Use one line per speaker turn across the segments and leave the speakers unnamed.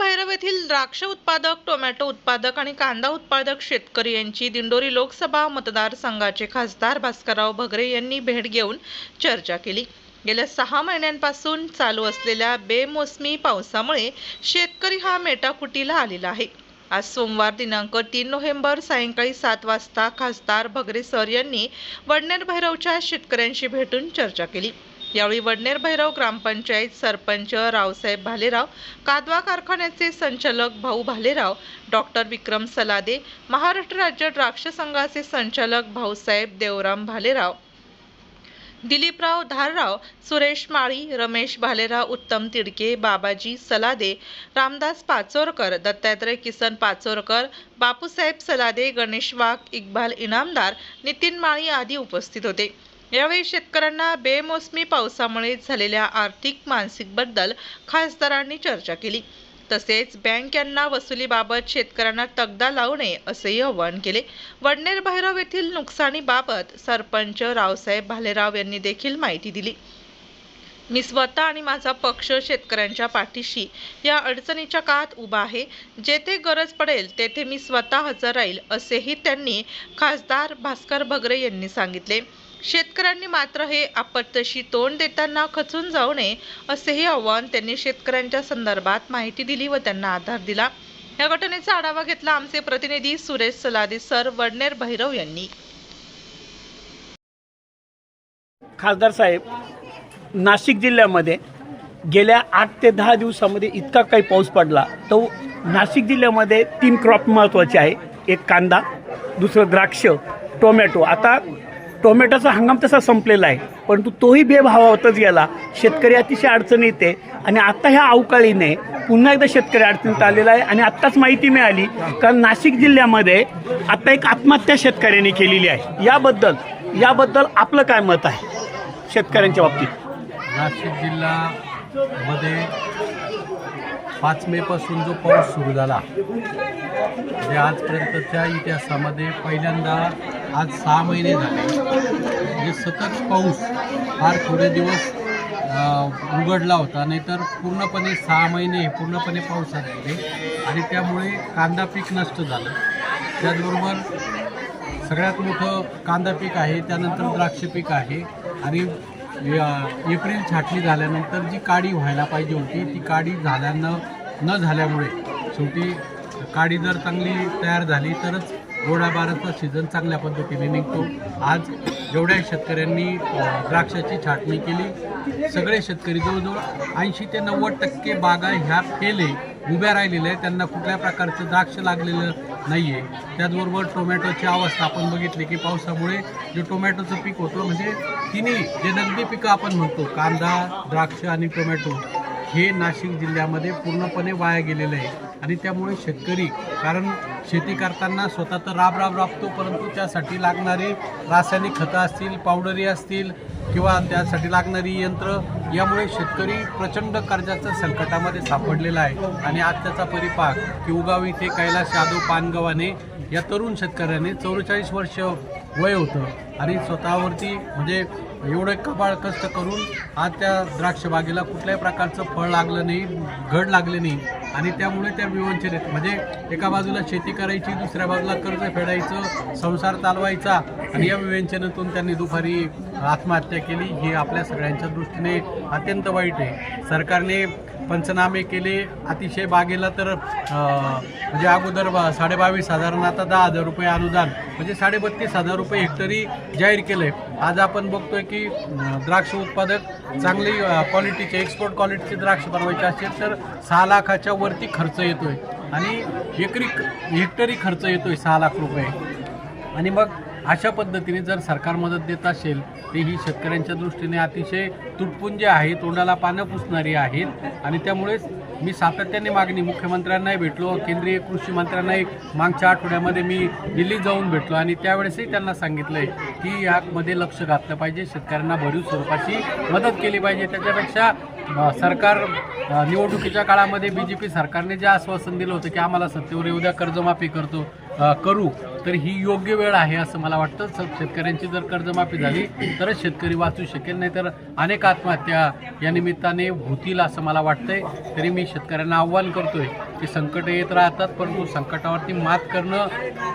भैरव येथील द्राक्ष उत्पादक टोमॅटो उत्पादक आणि कांदा उत्पादक शेतकरी यांची दिंडोरी लोकसभा मतदारसंघाचे खासदार भास्करराव भगरे यांनी भेट घेऊन चर्चा केली. गेल्या सहा महिन्यांपासून चालू असलेल्या बेमोसमी पावसामुळे शेतकरी हा मेटाकुटीला आलेला आहे. आज सोमवार दिनांक तीन नोव्हेंबर सायंकाळी सात वाजता खासदार भगरे सर यांनी वडनेर भैरवच्या शेतकऱ्यांशी भेटून चर्चा केली. यावेळी वडनेर भैरव ग्रामपंचायत सरपंच रावसाहेब भालेराव कादवा कारखान्याचे संचालक भाऊ भालेराव डॉक्टर विक्रम सलादे महाराष्ट्र राज्य द्राक्ष संघाचे संचालक भाऊसाहेब देवराम भालेराव दिलीपराव धारराव सुरेश माळी रमेश भालेराव उत्तम तिडके बाबाजी सलादे रामदास पाचोरकर दत्तात्रय किसन पाचोरकर बापूसाहेब सलादे गणेश वाघ इक्बाल इनामदार नितीन माळी आदी उपस्थित होते. यावेळी शेतकऱ्यांना बेमोसमी पावसामुळे झालेल्या आर्थिक मानसिकबद्दल खासदारांनी चर्चा केली. तसेच बँक यांना वसुलीबाबत शेतकऱ्यांना तगदा लावणे असेही आवाहन केले. वडनेर भैरव येथील नुकसानीबाबत सरपंच रावसाहेब भालेराव यांनी देखील माहिती दिली. मी स्वतः आणि माझा पक्ष शेतकऱ्यांच्या पाठीशी या अडचणीच्या काळात उभा आहे. जेथे गरज पडेल तेथे मी स्वतः हजर राहील असेही त्यांनी खासदार भास्कर भगरे यांनी सांगितले. शेतकऱ्यांनी मात्र हे आपत्तशी तोंड देताना खचून जाऊ नये असेही आव्हान त्यांनी शेतकऱ्यांच्या संदर्भात माहिती दिली व त्यांना आधार दिला. या घटनेचा आढावा घेतला आमचे प्रतिनिधी सुरेश सलादे सर वडनेर भैरव यांनी.
खासदार साहेब नाशिक जिल्ह्यामध्ये गेल्या आठ ते दहा दिवसामध्ये इतका काही पाऊस पडला तो नाशिक जिल्ह्यामध्ये तीन क्रॉप महत्त्वाचे आहे. एक कांदा दुसरं द्राक्ष टोमॅटो. आता टोमॅटोचा हंगाम तसा संपलेला आहे परंतु तोही बेभावातच गेला. शेतकरी अतिशय अडचणीत येते आणि आता ह्या अवकाळीने पुन्हा एकदा शेतकरी अडचणीत आलेला आहे आणि आत्ताच माहिती मिळाली कारण नाशिक जिल्ह्यामध्ये आता एक आत्महत्या शेतकऱ्यांनी केलेली आहे. याबद्दल याबद्दल आपलं काय मत आहे शेतकऱ्यांच्या बाबतीत?
नाशिक जिल्ह्यामध्ये पाच मेपासून जो पाऊस सुरू झाला म्हणजे आजपर्यंतच्या इतिहासामध्ये पहिल्यांदा आज सहा महिने झाले. म्हणजे सतत पाऊस फार थोडे दिवस उघडला होता. नाहीतर पूर्णपणे सहा महिने हे पूर्णपणे पावसात गेले. आणि त्यामुळे कांदा पीक नष्ट झालं. त्याचबरोबर सगळ्यात मोठं कांदा पीक आहे त्यानंतर द्राक्ष पीक आहे. आणि एप्रिल छाटणी झाल्यानंतर जी काडी व्हायला पाहिजे होती ती काडी झाल्यानं न झाल्यामुळे शेवटी काडी जर चांगली तयार झाली तरच गोडाबाराचा सीझन चांगल्या पद्धतीने निघतो. आज जेवढ्या शेतकऱ्यांनी द्राक्षाची छाटणी केली सगळे शेतकरी जवळजवळ ऐंशी ते नव्वद टक्के बागा ह्या फेले उभ्या राहिलेल्या आहेत. त्यांना कुठल्या प्रकारचं द्राक्ष लागलेलं नाही आहे त्याचबरोबर टोमॅटोची अवस्था आपण बघितली की पावसामुळे जे टोमॅटोचं पीक होतं म्हणजे तिन्ही जे नगदी पिकं आपण म्हणतो कांदा द्राक्ष आणि टोमॅटो हे नाशिक जिल्ह्यामध्ये पूर्णपणे वाया गेलेलं आहे. आणि त्यामुळे शेतकरी कारण शेती करताना स्वतः तर राब राब राबतो परंतु त्यासाठी लागणारे रासायनिक खतं असतील पावडरी असतील किंवा त्यासाठी लागणारी यंत्र यामुळे शेतकरी प्रचंड कर्जाच्या संकटामध्ये सापडलेला आहे. आणि आज त्याचा परिपाक की उगाव इथे कैलास यादव पानगव्हाणे या तरुण शेतकऱ्याने चौवेचाळीस वर्ष वय होतं. आणि स्वतःवरती म्हणजे एवढं कपाळ कष्ट करून आज त्या द्राक्ष बागेला कुठल्याही प्रकारचं फळ लागलं नाही घड लागले नाही. आणि त्यामुळे त्या विवंचनेत म्हणजे एका बाजूला शेती करायची दुसऱ्या बाजूला कर्ज फेडायचं संसार चालवायचा आणि या विवंचनेतून त्यांनी दुपारी आत्महत्या केली हे आपल्या सगळ्यांच्या दृष्टीने अत्यंत वाईट आहे. सरकारने पंचनामे केले. अतिशय बागेला तर म्हणजे अगोदर बा साडेबावीस हजारांना आता दहा हजार रुपये अनुदान म्हणजे साडेबत्तीस हजार रुपये हेक्टरी जाहीर केलं आहे आज आपण बघतोय की द्राक्ष उत्पादक चांगली क्वालिटीचे एक्सपोर्ट क्वालिटीचे द्राक्ष बनवायचे असेल तर सहा लाखाच्या वरती खर्च येतोय. आणि एकरी हेक्टरी खर्च येतोय सहा लाख रुपये. आणि मग अशा पद्धतीने जर सरकार मदत देत असेल तर ही शेतकऱ्यांच्या दृष्टीने अतिशय तुटपुंजे आहे तोंडाला पानं पुसणारी आहेत. आणि त्यामुळेच मी सातत्याने मागणी मुख्यमंत्र्यांनाही भेटलो केंद्रीय कृषी मंत्र्यांनाही मागच्या आठवड्यामध्ये मी दिल्ली जाऊन भेटलो. आणि त्यावेळेसही त्यांना सांगितलं आहे की यामध्ये लक्ष घातलं पाहिजे शेतकऱ्यांना भरीव स्वरूपाची मदत केली पाहिजे. त्याच्यापेक्षा सरकार निवडणुकीच्या काळामध्ये बी जे पी सरकारने जे आश्वासन दिलं होतं की आम्हाला सत्तेवर येऊ द्या कर्जमाफी करतो करू तर ही योग्य वेळ आहे असं मला वाटतं. स- शेतकऱ्यांची जर कर्जमाफी झाली तरच शेतकरी वाचू शकेल नाही तर अनेक आत्महत्या या निमित्ताने होतील असं मला वाटतंय. तरी मी शेतकऱ्यांना आव्हान करतोय ते संकट येत राहतात परंतु संकटावरती मात करणं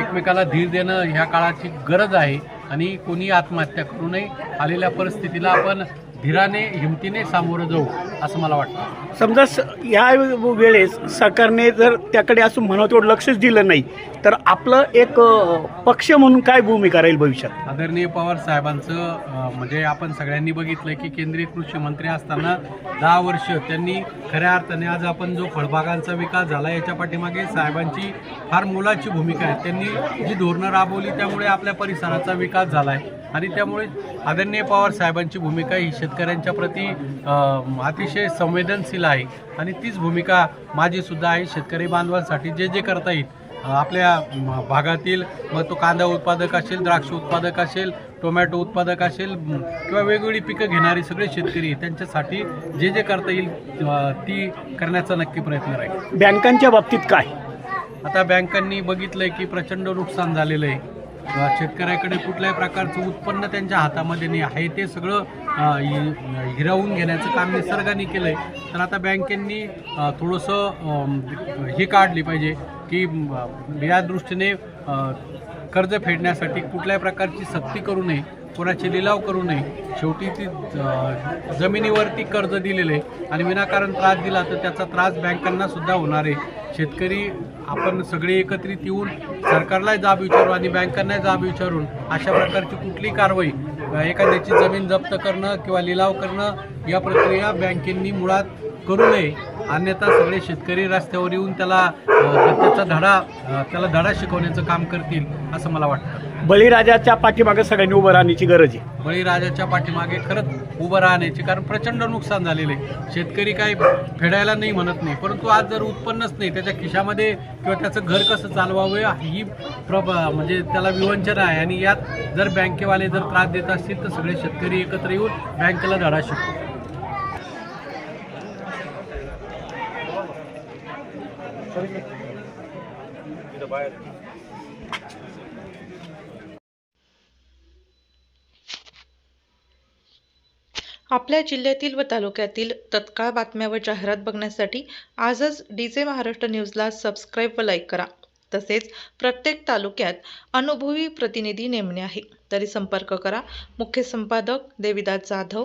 एकमेकाला धीर देणं ह्या काळाची गरज आहे. आणि कोणी आत्महत्या करू नये आलेल्या परिस्थितीला आपण धीराने हिमतीने सामोरं जाऊ असं मला वाटतं.
समजा स या वेळेस सरकारने जर त्याकडे असं म्हणत तेवढं लक्षच दिलं नाही तर आपलं एक अ, पक्ष म्हणून काय भूमिका राहील भविष्यात?
आदरणीय पवार साहेबांचं अं, म्हणजे आपण सगळ्यांनी बघितलं की केंद्रीय कृषी मंत्री असताना दहा वर्ष त्यांनी खऱ्या अर्थाने आज आपण जो फळबागांचा विकास झाला याच्या पाठीमागे साहेबांची फार मोलाची भूमिका आहे. त्यांनी जी धोरणं राबवली त्यामुळे आपल्या परिसराचा विकास झाला आहे आणि त्यामुळे आदरणीय पवार साहेबांची भूमिका ही शेतकऱ्यांच्या प्रती अतिशय संवेदनशील आहे. आणि तीच भूमिका माझी सुद्धा आहे. शेतकरी बांधवांसाठी जे जे करता येईल आपल्या भागातील मग तो कांदा उत्पादक असेल द्राक्ष उत्पादक असेल टोमॅटो उत्पादक असेल किंवा वेगवेगळी पिकं घेणारे सगळे शेतकरी त्यांच्यासाठी जे जे करता येईल ती करण्याचा नक्की प्रयत्न राहील.
बँकांच्या बाबतीत काय?
आता बँकांनी बघितलंय की प्रचंड नुकसान झालेलं आहे. शेतकऱ्याकडे कुठल्याही प्रकारचं उत्पन्न त्यांच्या हातामध्ये नाही आहे ते सगळं हिरावून घेण्याचं काम निसर्गाने केलं आहे तर आता बँकेंनी थोडंसं हे काढली पाहिजे की या दृष्टीने कर्ज फेडण्यासाठी कुठल्याही प्रकारची सक्ती करू नये कोणाचे लिलाव करू नये. शेवटी ती जमिनीवरती कर्ज दिलेलं आहे आणि विनाकारण त्रास दिला तर त्याचा त्रास बँकांना सुद्धा होणार आहे. शेतकरी आपण सगळे एकत्रित येऊन सरकारलाही जाब विचारू आणि बँकांनाही जाब विचारून अशा प्रकारची कुठली कारवाई एखाद्याची जमीन जप्त करणं किंवा लिलाव करणं या प्रक्रिया बँकेंनी मुळात करू नये. अन्यथा सगळे शेतकरी रस्त्यावर येऊन त्याला त्याचा धडा त्याला धडा शिकवण्याचं काम करतील असं मला वाटतं.
बळीराजाच्या पाठीमागे सगळ्यांनी उभं राहण्याची गरज आहे.
बळीराजाच्या पाठीमागे खरंच उभं राहण्याची कारण प्रचंड नुकसान झालेलं आहे. शेतकरी काय फेडायला नाही म्हणत नाही परंतु आज जर उत्पन्नच नाही त्याच्या खिशामध्ये किंवा त्याचं घर कसं चालवावं ही प्रब म्हणजे त्याला विवंचना आहे. आणि यात जर बँकेवाले जर त्रास देत असतील तर सगळे शेतकरी एकत्र येऊन बँकेला धडा शिकू
आपल्या जिल्ह्यातील व तालुक्यातील तत्काळ बातम्या व जाहिरात बघण्यासाठी आजच डी जे महाराष्ट्र न्यूजला सबस्क्राईब व लाईक करा. तसेच प्रत्येक तालुक्यात अनुभवी प्रतिनिधी नेमणे आहे. तरी संपर्क करा. मुख्य संपादक देविदास जाधव